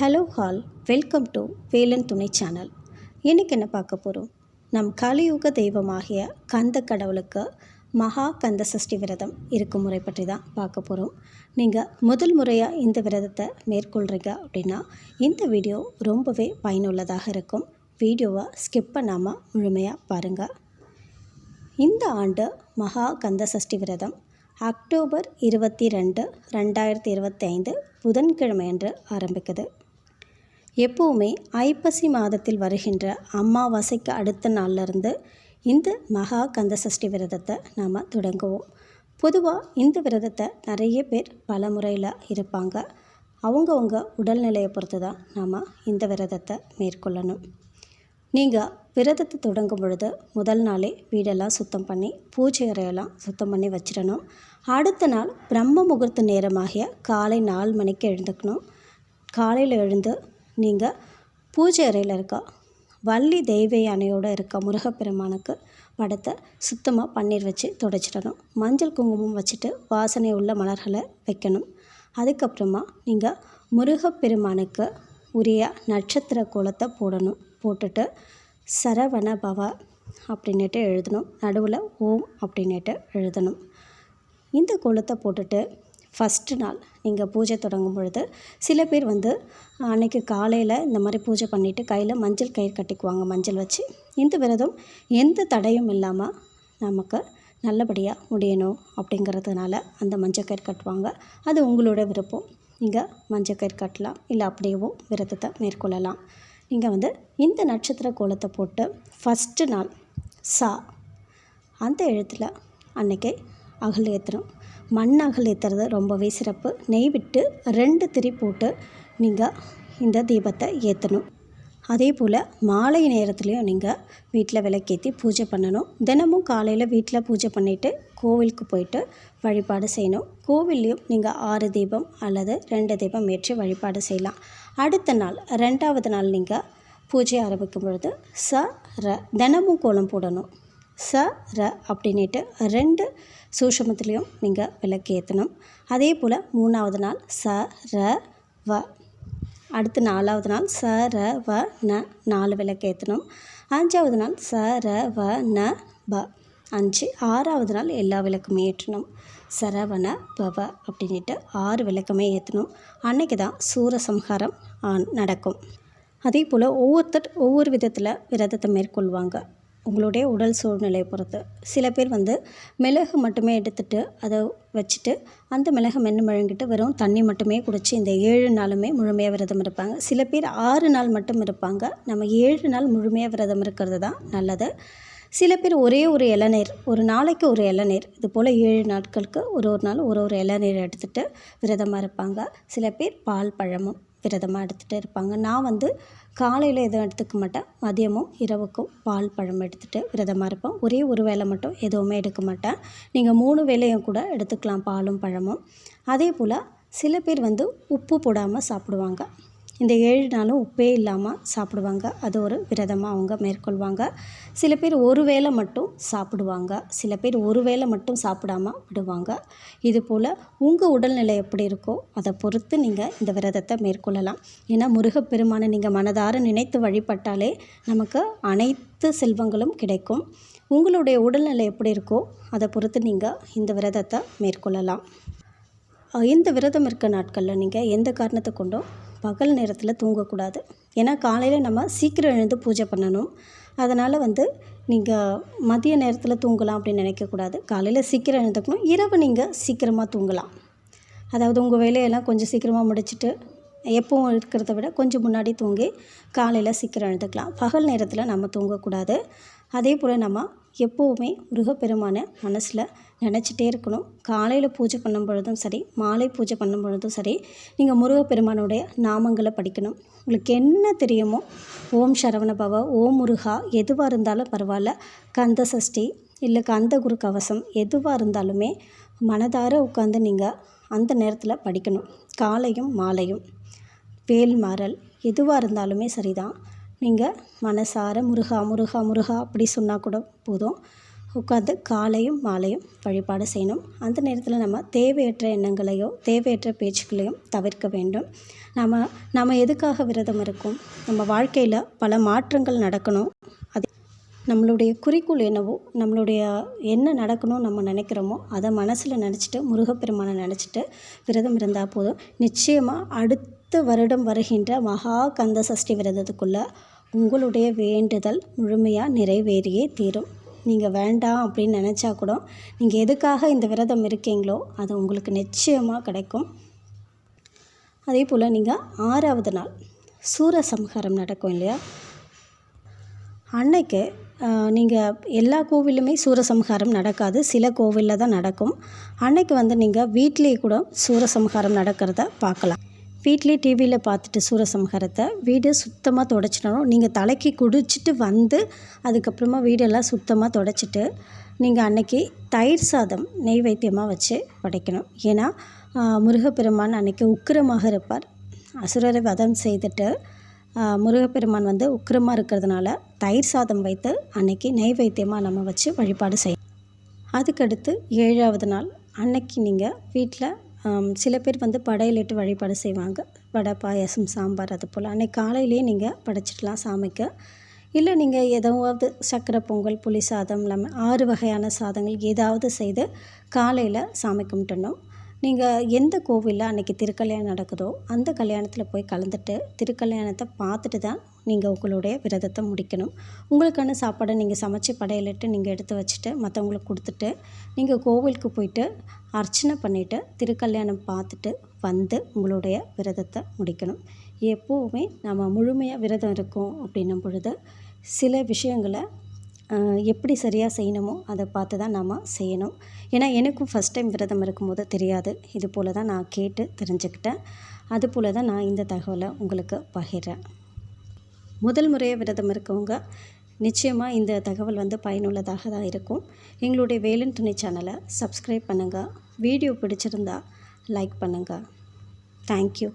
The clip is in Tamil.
Hello all welcome to Velan Thunai channel. இன்றைக்கி என்ன பார்க்க போகிறோம் நம் கலியுக தெய்வமாகிய கந்த கடவுளுக்கு மகா கந்த சஷ்டி விரதம் இருக்கும் முறை பற்றி தான் பார்க்க போகிறோம் நீங்கள் முதல் முறையாக இந்த விரதத்தை மேற்கொள்கிறீங்க அப்படின்னா இந்த வீடியோ ரொம்பவே பயனுள்ளதாக இருக்கும். வீடியோவை ஸ்கிப் பண்ணாமல் முழுமையாக பாருங்கள் இந்த ஆண்டு மகா கந்த சஷ்டி விரதம் அக்டோபர் இருபத்தி ரெண்டு ரெண்டாயிரத்தி இருபத்தி ஐந்து புதன்கிழமையன்று ஆரம்பிக்குது. எப்போவுமே ஐப்பசி மாதத்தில் வருகின்ற அமாவாசைக்கு அடுத்த நாள்லேருந்து இந்த மகா கந்த சஷ்டி விரதத்தை நாம் தொடங்குவோம். பொதுவாக இந்த விரதத்தை நிறைய பேர் பல முறையில் இருப்பாங்க. அவங்கவுங்க உடல்நிலையை பொறுத்து தான் நாம் இந்த விரதத்தை மேற்கொள்ளணும். நீங்கள் விரதத்தை தொடங்கும் பொழுது முதல் நாளே வீடெல்லாம் சுத்தம் பண்ணி பூஜை அறையெல்லாம் சுத்தம் பண்ணி வச்சிடணும். அடுத்த நாள் பிரம்ம முகூர்த்த நேரமாகிய காலை நாலு மணிக்கு எழுந்துக்கணும். காலையில் எழுந்து நீங்கள் பூஜை அறையில் இருக்க? வள்ளி தெய்வ யானையோடு இருக்க முருகப்பெருமானுக்கு படத்தை சுத்தமாக பன்னீர் வச்சு துடைச்சிடணும். மஞ்சள் குங்குமம் வச்சுட்டு வாசனை உள்ள மலர்களை வைக்கணும். அதுக்கப்புறமா நீங்கள் முருகப்பெருமானுக்கு உரிய நட்சத்திர கோலத்தை போடணும். போட்டுட்டு சரவண பவ அப்படின்னுட்டு எழுதணும். நடுவில் ஓம் அப்படின்னுட்டு எழுதணும். இந்த கோலத்தை போட்டுட்டு ஃபஸ்ட்டு நாள் நீங்கள் பூஜை தொடங்கும் பொழுது சில பேர் வந்து அன்னைக்கு காலையில் இந்த மாதிரி பூஜை பண்ணிவிட்டு கையில் மஞ்சள் கயிறு கட்டிக்குவாங்க மஞ்சள் வச்சு. இந்த விரதம் எந்த தடையும் இல்லாமல் நமக்கு நல்லபடியாக முடியணும் அப்படிங்கிறதுனால அந்த மஞ்சள் கயிறு கட்டுவாங்க. அது உங்களோட விருப்பம். நீங்கள் மஞ்சள் கயிறு கட்டலாம் இல்லை அப்படியேவும் விரதத்தை மேற்கொள்ளலாம். நீங்கள் வந்து இந்த நட்சத்திர கோலத்தை போட்டு ஃபஸ்ட்டு நாள் சா அந்த எழுத்தில் அன்னைக்கு அகல் ஏற்றணும் மண் அகல் ஏற்றுறது ரொம்பவே சிறப்பு. நெய் விட்டு ரெண்டு திரி போட்டு நீங்கள் இந்த தீபத்தை ஏற்றணும் அதே போல் மாலை நேரத்துலையும் நீங்கள் வீட்டில் விளக்கேற்றி பூஜை பண்ணணும். தினமும் காலையில் வீட்டில் பூஜை பண்ணிவிட்டு கோவிலுக்கு போயிட்டு வழிபாடு செய்யணும். கோவில்லையும் நீங்கள் ஆறு தீபம் அல்லது ரெண்டு தீபம் ஏற்றி வழிபாடு செய்யலாம். அடுத்த நாள் ரெண்டாவது நாள் நீங்கள் பூஜை ஆரம்பிக்கும் பொழுது ச ர தினமும் கோலம் போடணும். ச ர அப்படின்ட்டு ரெண்டு சூஷமத்துலேயும் நீங்கள் விளக்கு ஏற்றணும் அதே போல் மூணாவது நாள் ச ர வ. அடுத்து நாலாவது நாள் ச ர வ ந நாலு விளக்கு ஏற்றணும் அஞ்சாவது நாள் ச ர வ ந ப. அஞ்சு ஆறாவது நாள் எல்லா விளக்குமே ஏற்றணும். சரவண பவ அப்படின்ட்டு ஆறு விளக்குமே ஏற்றணும் அன்னைக்கு தான் சூரசம்ஹாரம் நடக்கும். அதே போல் ஒவ்வொருத்தர் ஒவ்வொரு விதத்தில் விரதத்தை மேற்கொள்வாங்க. உங்களுடைய உடல் சூழ்நிலையை பொறுத்து. சில பேர் வந்து மிளகு மட்டுமே எடுத்துட்டு அதை வச்சுட்டு அந்த மிளகு மென்று முழங்கிட்டு வெறும் தண்ணி மட்டுமே குடித்து இந்த ஏழு நாளுமே முழுமையாக விரதம் இருப்பாங்க. சில பேர் ஆறு நாள் மட்டும் இருப்பாங்க. நம்ம ஏழு நாள் முழுமையாக விரதம் இருக்கிறது தான் நல்லது. சில பேர் ஒரே ஒரு இளநீர் ஒரு நாளைக்கு ஒரு இளநீர் இது போல் ஏழு நாட்களுக்கு ஒரு ஒரு நாள் ஒரு ஒரு இளநீர் எடுத்துகிட்டு விரதமாக இருப்பாங்க. சில பேர் பால் பழமும். விரதமாக எடுத்துகிட்டு இருப்பாங்க. நான் வந்து காலையில் எதுவும் எடுத்துக்க மாட்டேன். மதியமும் இரவுக்கும் பால் பழம் எடுத்துகிட்டு விரதமாக இருப்பேன். ஒரே ஒரு வேளை மட்டும் எதுவுமே எடுக்க மாட்டேன். நீங்கள் மூணு வேலையும் கூட எடுத்துக்கலாம் பாலும் பழமும். அதே போல் சில பேர் வந்து உப்பு போடாமல் சாப்பிடுவாங்க. இந்த ஏழு நாளும் உப்பே இல்லாமல் சாப்பிடுவாங்க. அது ஒரு விரதமாக அவங்க மேற்கொள்வாங்க. சில பேர் ஒரு வேளை மட்டும் சாப்பிடுவாங்க. சில பேர் ஒரு வேளை மட்டும் சாப்பிடாம விடுவாங்க. இது போல் உங்கள் உடல்நிலை எப்படி இருக்கோ அதை பொறுத்து நீங்கள் இந்த விரதத்தை மேற்கொள்ளலாம். ஏன்னா முருகப்பெருமானை நீங்கள் மனதார நினைத்து வழிபட்டாலே நமக்கு அனைத்து செல்வங்களும் கிடைக்கும். உங்களுடைய உடல்நிலை எப்படி இருக்கோ அதை பொறுத்து நீங்கள் இந்த விரதத்தை மேற்கொள்ளலாம். இந்த விரதம் இருக்க நாட்களில் நீங்கள் எந்த காரணத்தை கொண்டும் பகல் நேரத்தில் தூங்கக்கூடாது. ஏன்னா காலையில் நம்ம சீக்கிரம் எழுந்து பூஜை பண்ணணும். அதனால் வந்து நீங்கள் மதிய நேரத்தில் தூங்கலாம் அப்படின்னு நினைக்கக்கூடாது. காலையில் சீக்கிரம் எழுந்துக்கணும். இரவு நீங்கள் சீக்கிரமாக தூங்கலாம். அதாவது உங்கள் வேலையெல்லாம் கொஞ்சம் சீக்கிரமாக முடிச்சுட்டு எப்பவும் இருக்கிறத விட கொஞ்சம் முன்னாடி தூங்கி காலையில் சீக்கிரம் எழுந்துக்கலாம். பகல் நேரத்தில் நம்ம தூங்கக்கூடாது. அதே போல் நம்ம எப்போவுமே முருகப்பெருமானை மனசில் நினச்சிட்டே இருக்கணும். காலையில் பூஜை பண்ணும் பொழுதும் சரி மாலை பூஜை பண்ணும் பொழுதும் சரி நீங்கள் முருகப்பெருமானுடைய நாமங்களை படிக்கணும். உங்களுக்கு என்ன தெரியுமோ ஓம் சரவண பவ ஓம் முருகா எதுவாக இருந்தாலும் பரவாயில்ல. கந்த சஷ்டி இல்லை கந்த குரு கவசம் எதுவாக இருந்தாலுமே மனதார உட்காந்து நீங்கள் அந்த நேரத்தில் படிக்கணும். காலையும் மாலையும். வேல் மாறல் எதுவாக இருந்தாலுமே சரிதான். நீங்கள் மனசார முருகா முருகா முருகா அப்படி சொன்னால் கூட போதும். உட்காந்து காலையும் மாலையும் வழிபாடு செய்யணும். அந்த நேரத்தில் நம்ம தேவையற்ற எண்ணங்களையோ தேவையற்ற பேச்சுக்களையும் தவிர்க்க வேண்டும். நம்ம நம்ம எதுக்காக விரதம் இருக்கோம்? நம்ம வாழ்க்கையில் பல மாற்றங்கள் நடக்கணும். அது நம்மளுடைய குறிக்கோள் என்னவோ நம்மளுடைய என்ன நடக்கணும் நம்ம நினைக்கிறோமோ அதை மனசில் நினச்சிட்டு முருகப்பெருமானை நினச்சிட்டு விரதம் இருந்தால் போதும். நிச்சயமாக அடுத்த வருடம் வருகின்ற மகா கந்த சஷ்டி விரதத்துக்குள்ளே உங்களுடைய வேண்டுதல் முழுமையாக நிறைவேறியே தீரும். நீங்கள் வேண்டாம் அப்படின்னு நினச்சா கூட நீங்கள் எதுக்காக இந்த விரதம் இருக்கீங்களோ அது உங்களுக்கு நிச்சயமாக கிடைக்கும். அதே போல் நீங்கள் ஆறாவது நாள் சூரசம்ஹாரம் நடக்கும் இல்லையா? அன்னைக்கு நீங்கள் எல்லா கோவிலுமே சூரசம்ஹாரம் நடக்காது. சில கோவிலில் தான் நடக்கும். அன்னைக்கு வந்து நீங்கள் வீட்டிலேயே கூட சூரசம்ஹாரம் நடக்கிறத பார்க்கலாம். வீட்லேயே டிவியில் பார்த்துட்டு சூரசம்ஹாரத்தை வீடு சுத்தமாக தொடச்சிடணும். நீங்கள் தலைக்கு குடிச்சிட்டு வந்து அதுக்கப்புறமா வீடெல்லாம் சுத்தமாக தொடச்சிட்டு நீங்கள் அன்னைக்கு தயிர் சாதம் நெய் வைத்தியமாக வச்சு படைக்கணும் ஏன்னா முருகப்பெருமான் அன்னைக்கு உக்கிரமாக இருப்பார். அசுரரை வதம் செய்துட்டு முருகப்பெருமான் வந்து உக்கிரமாக இருக்கிறதுனால தயிர் சாதம் வைத்து அன்னைக்கு நெய்வேத்தியமாக நம்ம வச்சு வழிபாடு செய்யணும். அதுக்கடுத்து ஏழாவது நாள் அன்னைக்கு நீங்கள் வீட்டில் சில பேர் வந்து படையலிட்டு வழிபாடு செய்வாங்க. வடை பாயாசம் சாம்பார் அது போல். அன்றைக்கி காலையிலேயே நீங்கள் படைச்சிடலாம் சாமிக்கு. இல்லை நீங்கள் எதாவது சக்கரை பொங்கல் புளி சாதம் இல்லாமல் ஆறு வகையான சாதங்கள் ஏதாவது செய்து காலையில் சாமி கும்பிட்டணும் நீங்கள் எந்த கோவிலில் அன்றைக்கி திருக்கல்யாணம் நடக்குதோ அந்த கல்யாணத்தில் போய் கலந்துட்டு திருக்கல்யாணத்தை பார்த்துட்டு தான் நீங்கள் உங்களுடைய விரதத்தை முடிக்கணும். உங்களுக்கான சாப்பாடை நீங்கள் சமைச்சு படையலிட்டு நீங்கள் எடுத்து வச்சுட்டு மற்றவங்களுக்கு கொடுத்துட்டு நீங்கள் கோவிலுக்கு போயிட்டு அர்ச்சனை பண்ணிவிட்டு திருக்கல்யாணம் பார்த்துட்டு வந்து உங்களுடைய விரதத்தை முடிக்கணும். எப்போவுமே நம்ம முழுமையாக விரதம் இருக்கோம் அப்படின்னும் பொழுது சில விஷயங்களை எப்படி சரியாக செய்யணுமோ அதை பார்த்து தான் நாம் செய்யணும். ஏன்னா எனக்கும் ஃபஸ்ட் டைம் விரதம் இருக்கும்போது தெரியாது. இது போல் தான் நான் கேட்டு தெரிஞ்சுக்கிட்டேன். அது போல் தான் நான் இந்த தகவலை உங்களுக்கு பகிர்றேன். முதல் முறையாக விரதம் இருக்கவங்க நிச்சயமாக இந்த தகவல் வந்து பயனுள்ளதாக தான் இருக்கும். எங்களுடைய வேலன் துணை சேனலை சப்ஸ்கிரைப் பண்ணுங்கள் வீடியோ பிடிச்சிருந்தா லைக் பண்ணுங்கள் தேங்க்யூ